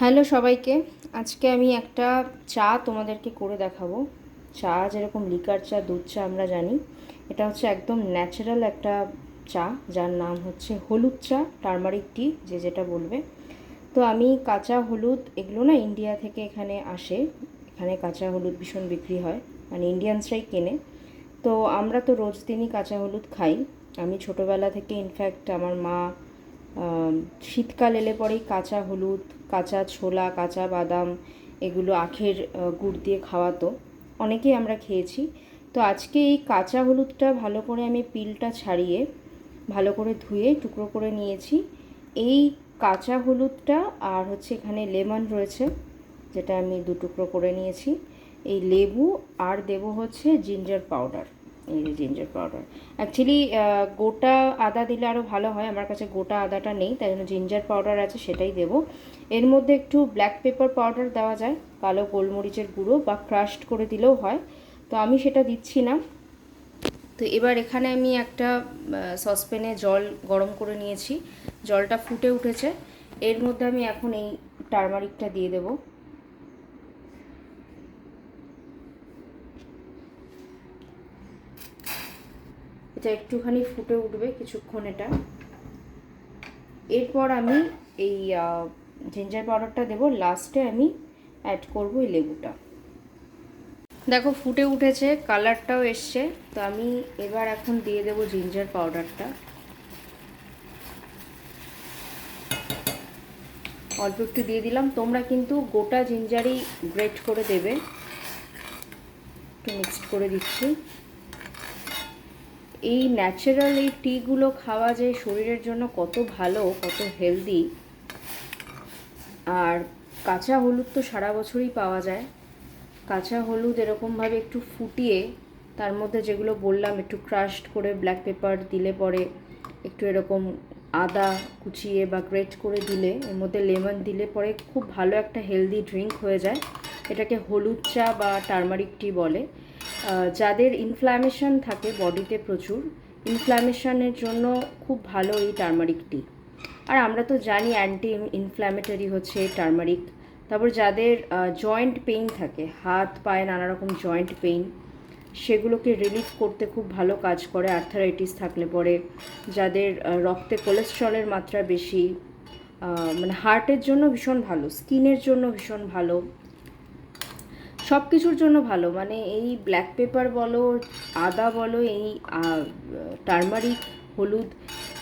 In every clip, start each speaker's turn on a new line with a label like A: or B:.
A: Hello সবাইকে, আজকে আমি একটা চা তোমাদেরকে করে দেখাবো। চা যেরকম লিকার চা, দুধ চা আমরা জানি, এটা হচ্ছে একদম ন্যাচারাল একটা চা, যার নাম হচ্ছে হলুদ চা, টার্মারিক টি, যে যেটা বলবে। তো আমি কাঁচা হলুদ, এগুলো না ইন্ডিয়া থেকে এখানে আসে, এখানে কাঁচা হলুদ ভীষণ বিক্রি হয় মানে ইন্ডিয়ানসরাই কেনে। তো আমরা তো রোজ দিনই কাঁচা হলুদ খাই। আমি ছোটোবেলা থেকে ইনফ্যাক্ট আমার মা শীতকাল এলে পরেই কাঁচা হলুদ কাঁচা ছোলা, কাঁচা বাদাম এগুলো আখের গুড় দিয়ে খাওয়াতো। অনেকেই আমরা খেয়েছি। তো আজকে এই কাঁচা হলুদটা ভালো করে আমি পিলটা ছাড়িয়ে, ভালো করে ধুয়ে টুকরো করে নিয়েছি। এই কাঁচা হলুদটা আর হচ্ছে এখানে লেমন রয়েছে, যেটা আমি দু টুকরো করে নিয়েছি। এই লেবু আর দেবো হচ্ছে ginger powder. Ginger powder actually গোটা আদা দিলে আরও ভালো হয়। আমার কাছে গোটা আদাটা নেই, তাই জন্য জিঞ্জার পাউডার আছে, সেটাই দেবো। এর মধ্যে একটু ব্ল্যাক পেপার পাউডার দেওয়া যায়, কালো গোলমরিচের গুঁড়ো বা ক্রাশড করে দিলেও হয়। তো আমি সেটা দিচ্ছি না। তো এবার এখানে আমি একটা সসপ্যানে জল গরম করে নিয়েছি। জলটা ফুটে উঠেছে। এর মধ্যে আমি এখন এই টারমারিকটা দিয়ে দেবো। এটা একটুখানি ফুটে উঠবে কিছুক্ষণ এটা। এরপর আমি এই জিঞ্জার পাউডারটা দেবো। লাস্টে আমি অ্যাড করব এই লেবুটা। দেখো, ফুটে উঠেছে কালারটাও এসছে। তো আমি এবার এখন দিয়ে দেবো জিঞ্জার পাউডারটা অল্প একটু দিয়ে দিলাম। তোমরা কিন্তু গোটা জিঞ্জারই গ্রেট করে দেবে। একটু মিক্সড করে দিচ্ছি। এই ন্যাচারাল এই টিগুলো খাওয়া যে শরীরের জন্য কত ভালো, কত হেলদি আর কাঁচা হলুদ তো সারা বছরই পাওয়া যায়। কাঁচা হলুদ এরকমভাবে একটু ফুটিয়ে, তার মধ্যে যেগুলো বললাম, একটু ক্রাশড করে ব্ল্যাক পেপার দিলে পরে একটু এরকম আদা কুচিয়ে বা গ্রেট করে দিলে, এর মধ্যে লেমন দিলে পরে খুব ভালো একটা হেলদি ড্রিঙ্ক হয়ে যায়। এটাকে হলুদ চা বা টার্মারিক টি বলে। যাদের ইনফ্ল্যামেশন থাকে বডিতে প্রচুর ইনফ্ল্যামেশনের জন্য খুব ভালো এই টার্মারিক টি আর আমরা তো জানি অ্যান্টি ইনফ্ল্যামেটরি হচ্ছে টার্মারিক তারপর যাদের জয়েন্ট পেইন থাকে, হাত, পায়ে নানা রকম জয়েন্ট পেইন সেগুলোকে রিলিফ করতে খুব ভালো কাজ করে আর্থারাইটিস থাকলে পরে, যাদের রক্তে কোলেস্ট্রলের মাত্রা বেশি মানে হার্টের জন্য ভীষণ ভালো স্কিনের জন্য ভীষণ ভালো সব কিছুর জন্য ভালো। মানে এই ব্ল্যাক পেপার বলো, আদা বলো, এই টার্মারিক হলুদ,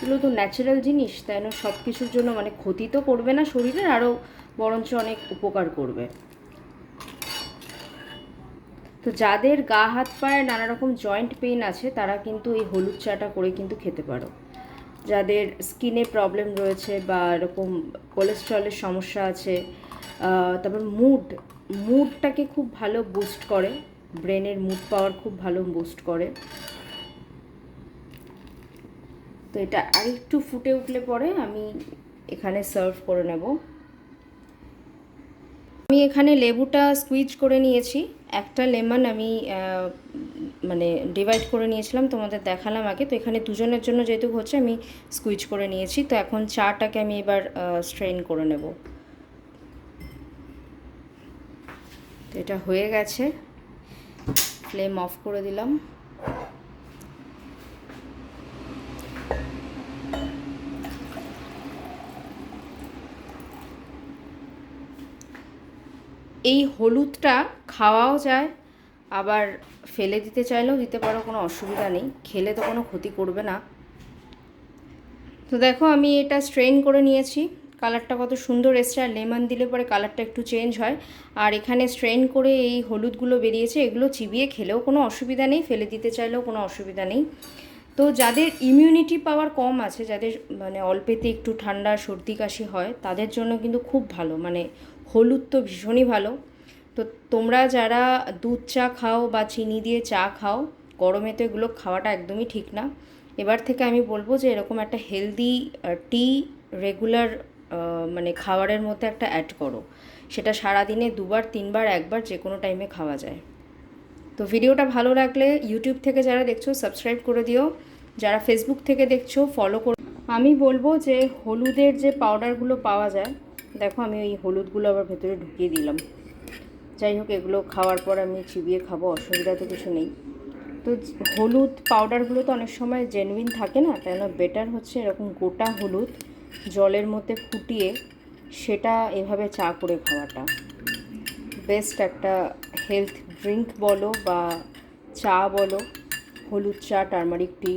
A: এগুলো তো ন্যাচারাল জিনিস, তাই না? সব কিছুর জন্য মানে ক্ষতি তো করবে না শরীরের আরও বরঞ্চ অনেক উপকার করবে। তো যাদের গা হাত পায়ে নানা রকম জয়েন্ট পেইন আছে, তারা কিন্তু এই হলুদ চাটা করে কিন্তু খেতে পারো। যাদের স্কিনে প্রবলেম রয়েছে বা এরকম কোলেস্ট্রলের সমস্যা আছে তারপর মুড মুডটাকে খুব ভালো বুস্ট করে ব্রেনের মুড পাওয়ার খুব ভালো বুস্ট করে। তো এটা আরেকটু ফুটে উঠলে পরে আমি এখানে সার্ভ করে নেব। আমি এখানে লেবুটা স্কুইজ করে নিয়েছি। একটা লেমন আমি মানে ডিভাইড করে নিয়েছিলাম, তোমাদের দেখালাম আগে। তো এখানে দুজনের জন্য যেহেতু হচ্ছে, আমি স্কুইজ করে নিয়েছি। তো এখন চাটাকে আমি এবার স্ট্রেন করে নেব। তো এটা হয়ে গেছে। ফ্লেম অফ করে দিলাম। এই হলুদটা খাওয়াও যায়, আবার ফেলে দিতে চাইলেও দিতে পারো, কোনো অসুবিধা নেই। খেলে তো কোনো ক্ষতি করবে না। তো দেখো আমি এটা স্ট্রেন করে নিয়েছি। কালারটা কত সুন্দর এসছে, আর লেমন দিলে পরে কালারটা একটু চেঞ্জ হয়। আর এখানে স্ট্রেন করে এই হলুদগুলো বেরিয়েছে, এগুলো চিবিয়ে খেলেও কোনো অসুবিধা নেই, ফেলে দিতে চাইলেও কোনো অসুবিধা নেই। তো যাদের ইমিউনিটি পাওয়ার কম আছে, যাদের মানে অল্পেতে একটু ঠান্ডা, সর্দি কাশি হয়, তাদের জন্য কিন্তু খুব ভালো মানে হলুদ তো ভীষণই ভালো। তো তোমরা যারা দুধ চা খাও বা চিনি দিয়ে চা খাও, গরমে তো এগুলো খাওয়াটা একদমই ঠিক না। এবার থেকে আমি বলব যে এরকম একটা হেলদি টি রেগুলার মানে খাবারের মধ্যে একটা অ্যাড করো। সেটা সারাদিনে দুবার, তিনবার, একবার যে কোনো টাইমে খাওয়া যায়। তো ভিডিওটা ভালো লাগলে ইউটিউব থেকে যারা দেখছ সাবস্ক্রাইব করে দিও। যারা ফেসবুক থেকে দেখছ ফলো করো আমি বলব যে হলুদের যে পাউডারগুলো পাওয়া যায়, দেখো আমি ওই হলুদগুলো আবার ভেতরে ঢুকিয়ে দিলাম। যাই হোক, এগুলো খাওয়ার পর আমি চিবিয়ে খাব, অসুবিধা তো কিছু নেই। তো হলুদ পাউডারগুলো তো অনেক সময় জেনুইন থাকে না তাই বেটার হচ্ছে এরকম গোটা হলুদ। জলের মধ্যে ফুটিয়ে সেটা এভাবে চা করে খাওয়াটা। বেস্ট একটা হেলথ ড্রিঙ্ক বলো বা চা বলো, হলুদ চা, টারমারিক টি